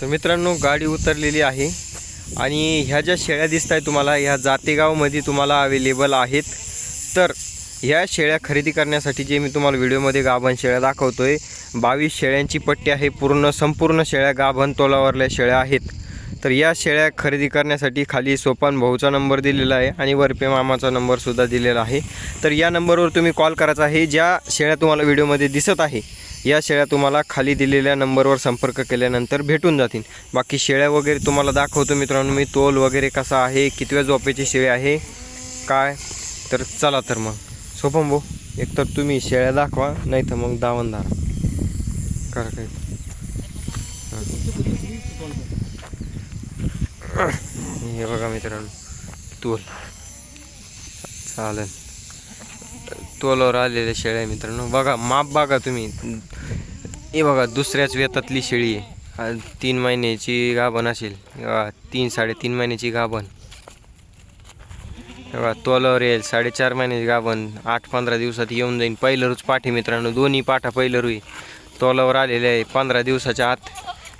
तर मित्रांनो गाडी उतरलेली आहे. आणि ह्या ज्या शेळ्या दिसत आहे तुम्हाला ह्या जातेगावमध्ये तुम्हाला अवेलेबल आहेत. तर ह्या शेळ्या खरेदी करण्यासाठी जे मी तुम्हाला व्हिडिओमध्ये गाभण शेळ्या दाखवतो आहे बावीस शेळ्यांची पट्टी आहे. पूर्ण संपूर्ण शेळ्या गाभण तोलावरल्या शेळ्या आहेत. तर या शेळ्या खरेदी करण्यासाठी खाली सोपान भाऊचा नंबर दिलेला आहे आणि वरपे मामाचा नंबरसुद्धा दिलेला आहे. तर या नंबरवर तुम्ही कॉल करायचा आहे. ज्या शेळ्या तुम्हाला व्हिडिओमध्ये दिसत आहे या शेळ्या तुम्हाला खाली दिलेल्या नंबरवर संपर्क केल्यानंतर भेटून जातील. बाकी शेळ्या वगैरे तुम्हाला दाखवतो मित्रांनो मी. तोल वगैरे कसा आहे कितव्या झोपेची शेळी आहे काय? तर चला तर मग. सोपम भाऊ एकतर तुम्ही शेळ्या दाखवा नाही तर मग दावण धारा. करा काय? हे बघा मित्रांनो तोल. चालेल. तोलावर आलेल्या शेळ्या आहे मित्रांनो. बघा माप बघा तुम्ही. हे बघा दुसऱ्याच वेतातली शेळी आहे. तीन महिन्याची गाभण असेल. तीन साडेतीन महिन्याची गाभण. बघा तोलावर येईल. साडेचार महिन्याची गाभण. आठ पंधरा दिवसात येऊन जाईल पहिलरूच रोज पाठी मित्रांनो. दोन्ही पाठा पहिलं रुई तोलावर आलेले आहे. पंधरा दिवसाच्या आत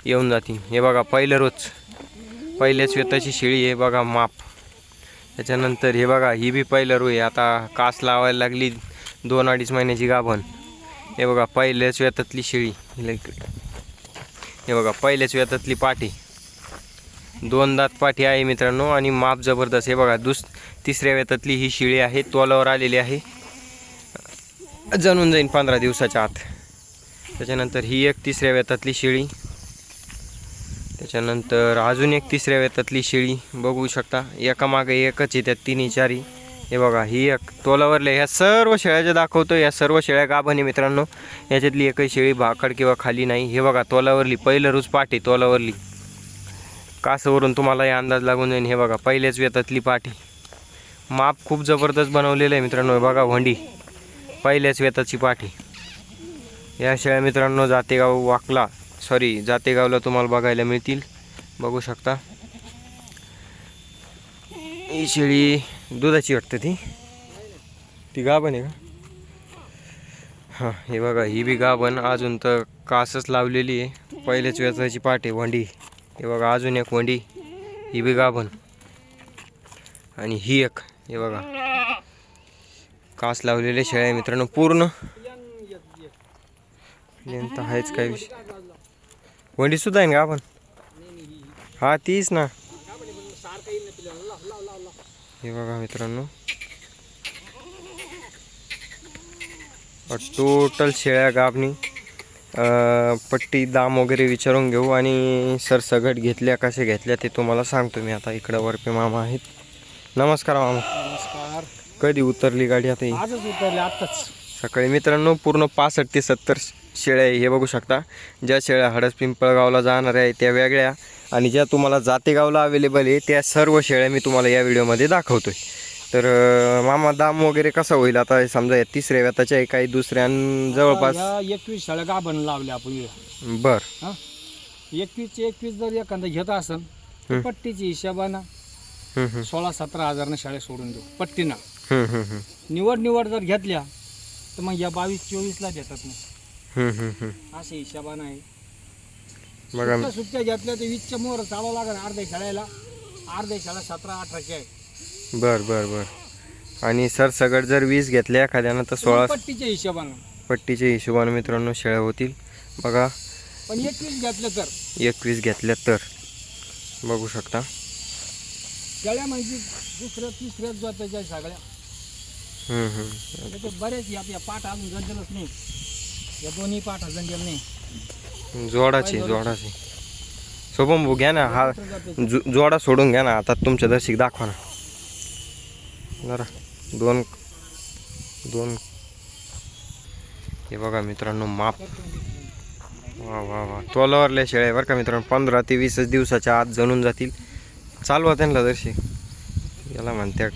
येऊन जातील. हे बघा पहिलरूच रोज पहिल्याच वेताची शेळी आहे. बघा माप. त्याच्यानंतर हे बघा ही बी पहिलं रुई आता कास लावायला लागली. दोन अडीच महिन्याची गाभण. हे बघा पहिल्याच वेतातली शेळी. हे बघा पहिल्याच वेतातली पाठी दोन दात पाठी आहे मित्रांनो आणि माप जबरदस्त. हे बघा दुस तिसऱ्या व्यतातली ही शिळी आहे तोलावर आलेली आहे. जणून जाईन पंधरा दिवसाच्या आत. त्याच्यानंतर ही एक तिसऱ्या व्यतातली शेळी. त्याच्यानंतर अजून एक तिसऱ्या व्यतातली शेळी. बघू शकता एका मागे एकच आहे त्यात तिन्ही चारी. हे बघा ही एक तोलावरल्या ह्या सर्व शेळ्या ज्या दाखवतो या सर्व शेळ्या गाभणी मित्रांनो. याच्यातली एकही शेळी भाकड किंवा खाली नाही. हे बघा तोलावरली पहिलं रुज पाठी तोलावरली. कासवरून तुम्हाला हे अंदाज लागून जाईल हे बघा पहिल्याच वेतातली पाठी माप खूप जबरदस्त बनवलेलं आहे मित्रांनो. हे बघा वंडी पहिल्याच वेताची पाठी या शेळ्या मित्रांनो जातेगाव वाकला सॉरी जातेगावला तुम्हाला बघायला मिळतील. बघू शकता. ही शेळी दुधाची वाटतं ती. ती गाभण आहे का? हां हे बघा ही बी गाभण अजून तर कासच लावलेली आहे. पहिल्याच वेचायची पाट आहे वंडी. हे बघा अजून एक वंडी. ही बी गाभण आणि ही एक हे बघा. कास लावलेले शेळ्या मित्रांनो पूर्ण. आहेच काही विषय. वंडी सुद्धा आहे ना गाभण हा तीच ना. हे बघा मित्रांनो. टोटल शेळ्या गाभणी पट्टी दाम वगैरे विचारून घेऊ आणि सरसगट घेतल्या कशा घेतल्या ते तुम्हाला सांगतो मी आता. इकडं वरपे मामा आहेत. नमस्कार मामा. नमस्कार. कधी उतरली गाडी आता ही? आजच उतरले आत्ताच. सकाळी मित्रांनो पूर्ण पासष्ट ते सत्तर शेळ्या आहे हे बघू शकता. ज्या शेळ्या हडस पिंपळगावला जाणाऱ्या आहे त्या वेगळ्या. आणि ज्या तुम्हाला जातेगावला अवेलेबल आहे त्या सर्व शेळ्या मी तुम्हाला या व्हिडिओमध्ये दाखवतोय. तर मामा दाम वगैरे कसा होईल? आता समजा या तिसऱ्या व्यताच्या आहे काही दुसऱ्या जवळपास? एकवीस शाळा गाभण लावल्या आपण. बर. एकवीसचे एकवीस जर एखादा घेत हं. पट्टीची हिशोबानं सोळा सतरा हजारनं शाळेत सोडून देऊ पट्टीनं. निवड निवड जर घेतल्या तर मग या बावीस चोवीसला देतात मग. हम्म, हम्म, हम्म. असे हिशोबानं आहे. बघा. सुट्ट्या सुट्ट्या घेतल्या तर वीसच्या मोहर चालावं लागेल अर्ध्या शाळेला. अर्ध्या शाळा सतरा अठराशे आहे. बर बर बर. आणि सर सगळं जर वीस घेतल्या एखाद्यानं तर सोळा पट्टीच्या हिशोबानं. पट्टीच्या हिशोबाने मित्रांनो शेळ्या होतील. बघा. पण एकवीस घेतलं तर. एकवीस घेतल्या तर. बघू शकता. शाळ्या म्हणजे दुसऱ्या तिसऱ्याच जात्याच्या सगळ्या. त्याच्यात बरेच या या पाठ अजून नाही. या दोन्ही पाठ नाही. जोडाची जोडाची. सोपम भाऊ घ्या ना हा जो- जोडा सोडून घ्या ना आता तुमच्या दर्शिक दाखवा ना. जरा दोन दोन. हे बघा मित्रांनो माप. वा वा वा. तोलावरल्या शेळ्या बरं का मित्रांनो. पंधरा ते वीसच दिवसाच्या आत जणून जातील. चालवा त्यांना दर्शी याला म्हणत्या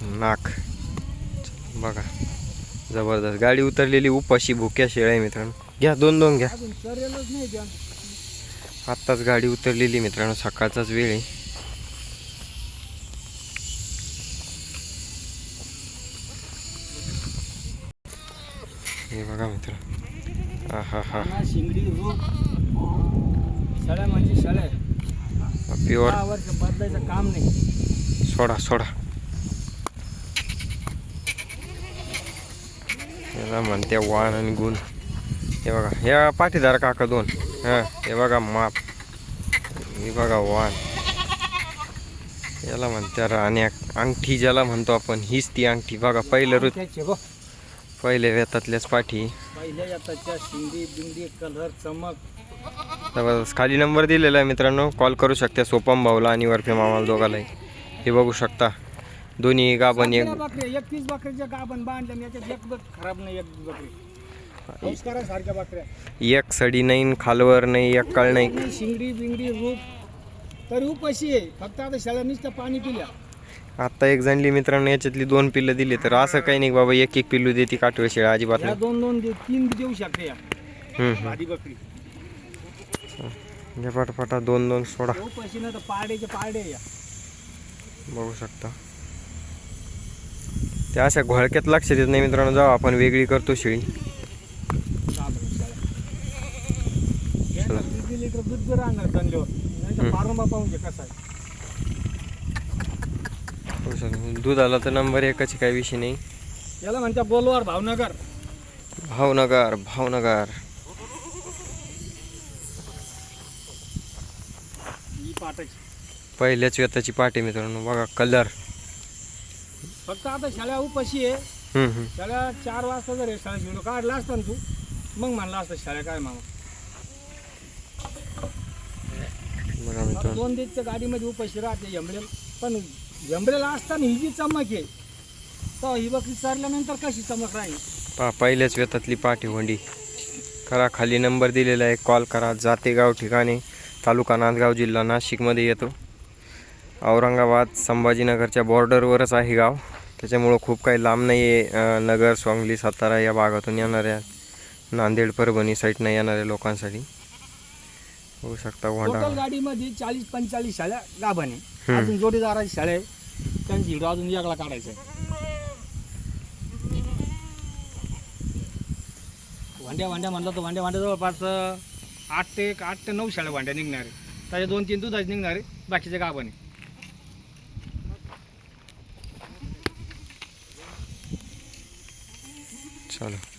नाक. बघा. जबरदस्त. गाडी उतरलेली उपाशी भुक्या शेळ्या मित्रांनो. घ्या दोन दोन घ्या. आत्ताच गाडी उतरलेली मित्रांनो. सकाळचाच वेळ आहे. हे बघा मित्र. हा. हा हा प्युअर काम नाही. सोडा सोडा. याला म्हणते वाण आणि गुण. हे बघा या पाठीदार काका दोन. हां हे बघा माप. हे बघा वाण. याला म्हणते राण्या अंगठी ज्याला म्हणतो आपण हीच ती अंगठी. बघा पहिलं ऋत. पहिले वेतातल्याच पाठी. जबरदस्त खाली नंबर दिलेला आहे मित्रांनो. कॉल करू शकता सोपम भाऊला आणि वरफे मामाला दोघालाही. हे बघू शकता. दोन्ही गाभण एक बकऱ्या एकतीस बकऱ्याच्या गाभण बांधल्या याच्यात एक बक खराब नाही एक बकरी. बकऱ्या. एक सडी नाही खालवर नाही एक कळ नाही. शिंगडी बिंगडी रूप. तरी उपाशी आहे फक्त आता शाळा नुसतं पाणी पिल्या. आता एक जणली मित्रांनो याच्यातली दोन पिल्लं दिली तर असं काही नाही बाबा एक एक पिल्लू देते काठवे शेळा अजिबात नाही दोन दोन दे- तीन देऊ शकते या. बकरी. दोन दोन सोडा. तर पारडेचे पारडे या. बघू शकता. त्या अशा घोळक्यात लक्ष देत नाही मित्रांनो जेव्हा आपण वेगळी करतो शेळी. दूध आला तर नंबर एकच काही विषय नाही. याला म्हणत्या बोलवार भावनगर. भावनगर भावनगर. पहिल्याच वेताची पाटी मित्रांनो बघा कलर फक्त आता शाळा उपाशी आहे. हम्म, हम्म. शाळा चार वाजता जर हे शाळा व्हिडिओ काढला असता ना तू मग म्हणला असता शाळा काय मामा? बघा आता मित्रांनो दोन दिवसच्या गाडीमध्ये उपाशी राहते झेंबडेल पण झेंबडेला असताना ही जी चमक आहे तर ही बकरी चारल्यानंतर कशी चमक राहील? पहा पहिल्याच वेतातली पाठी होंडी करा खाली नंबर दिलेला आहे कॉल करा. जातेगाव ठिकाणी तालुका नांदगाव जिल्हा नाशिकमध्ये येतो. औरंगाबाद संभाजीनगरच्या बॉर्डरवरच आहे गाव. त्याच्यामुळं खूप काही लांब नाही आहे नगर सांगली सातारा या भागातून येणाऱ्या नांदेड परभणी साईडनं येणाऱ्या लोकांसाठी. होऊ शकता टोटल वांडा गाडीमध्ये चाळीस पंचेचाळीस शाळा गाभाने. अजून जोडीदाराची शाळा आहे. त्यांची व्हिडिओ अजून वेगळा काढायचा आहे. वांड्या वांड्या म्हणलं तर वांड्या वांड्या जवळपास आठ ते आठ ते नऊ शाळा वांड्या निघणार आहे. त्याच्या दोन तीन दुधाचे निघणार आहे. बाकीचे गाभाने. चलो